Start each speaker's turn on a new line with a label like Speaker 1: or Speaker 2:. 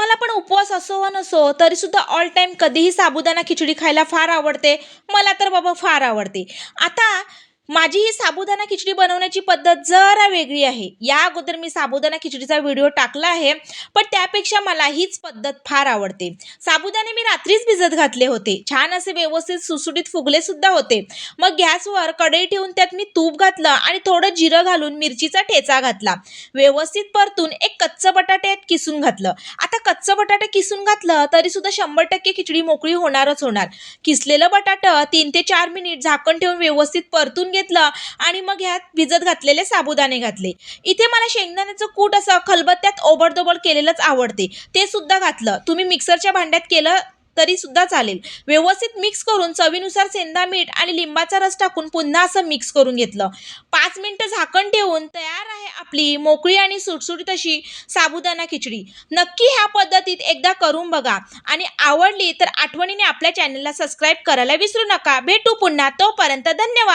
Speaker 1: तुम्हाला पण उपवास असो वा नसो तरीसुद्धा ऑल टाईम कधीही साबुदाणा खिचडी खायला फार आवडते. मला तर बाबा फार आवडते. आता माझी ही साबुदाणा खिचडी बनवण्याची पद्धत जरा वेगळी आहे. या अगोदर मी साबुदाणा खिचडीचा व्हिडिओ टाकला आहे पण त्यापेक्षा मला हीच पद्धत फार आवडते. साबुदाणे मी रात्रीच भिजत घातले होते. छान असे व्यवस्थित सुसुटीत फुगले सुद्धा होते. मग गॅसवर कढई ठेवून त्यात मी तूप घातलं आणि थोडं जिरं घालून मिरचीचा ठेचा घातला. व्यवस्थित परतून एक कच्चं बटाट्यात किसून घातलं. आता कच्चं बटाटे किसून घातलं तरी सुद्धा शंभर टक्के खिचडी मोकळी होणारच होणार. किसलेलं बटाटं तीन ते चार मिनिट झाकण ठेवून व्यवस्थित परतून घेतलं आणि मग ह्यात भिजत घातलेले साबुदाणे घातले. इथे मला शेंगदाण्याचं कूट असं खलबत्त्यात ओबडदोबड केलेलंच आवडते. ते सुद्धा घातलं. तुम्ही मिक्सरच्या भांड्यात केलं तरी सुद्धा चालेल. व्यवस्थित मिक्स करून चवीनुसार सेंदा मीठ आणि लिंबाचा रस टाकून पुन्हा असं मिक्स करून घेतलं. पाच मिनटं झाकण ठेवून तयार आहे आपली मोकळी आणि सुटसुटीत अशी साबुदाणा खिचडी. नक्की ह्या पद्धतीत एकदा करून बघा. आणि आवडली तर आठवणीने आपल्या चॅनलला सबस्क्राईब करायला विसरू नका. भेटू पुन्हा. तोपर्यंत धन्यवाद.